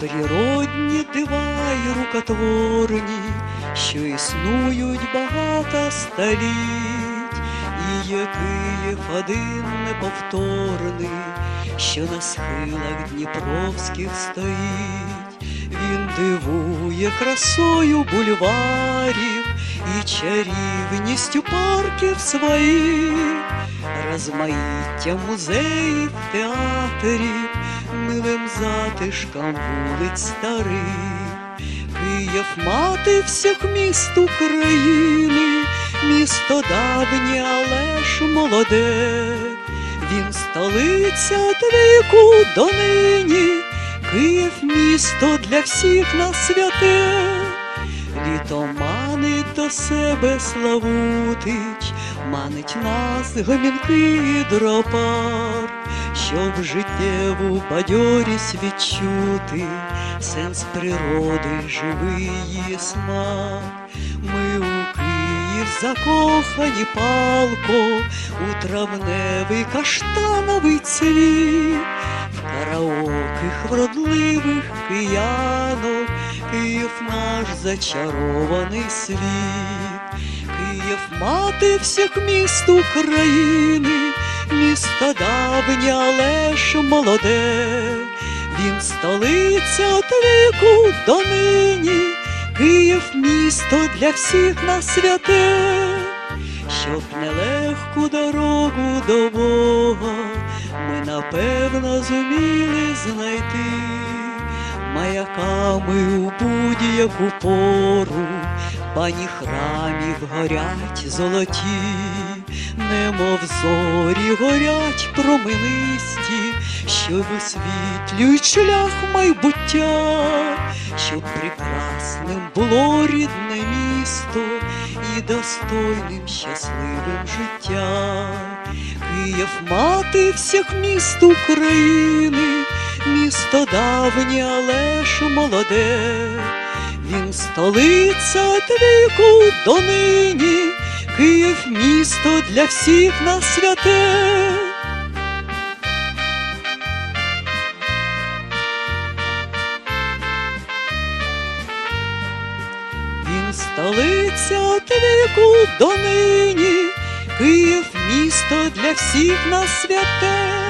Природні дива й рукотворні, що існують багато століть, і є Київ один неповторний, що на схилах Дніпровських стоїть, він дивує красою бульварів і чарівністю парків своїх, розмаїття музеїв, театрів, милим затишком вулиць старих. Київ мати всіх міст України, місто давнє, але ж молоде. Він столиця від віку до нині, Київ місто для всіх на святе. Літо манить до себе Славутич, манить нас гомінки гідропарк, щоб життєву бадьорість відчути, сенс природи, живий її смак. Ми у Київ закохані палко, у травневий каштановий цвіт, в караоких вродливих киянок, Київ наш зачарований світ, Київ мати всіх міст України, місто давнє, але ж молоде, він столиця от віку до нині, Київ місто для всіх на святе, щоб нелегку дорогу до Бога ми напевно зуміли знайти. Маяками у будь-яку пору, пані храмів горять золоті, немов зорі горять променисті, що висвітлюють шлях майбуття, щоб прекрасним було рідне місто і достойним щасливим життя. Київ мати всіх міст України, місто давнє, але ж молоде. Він столиця від віку до нині, Київ місто для всіх нас святе. Він столиця от віку до нині, Київ місто для всіх нас святе.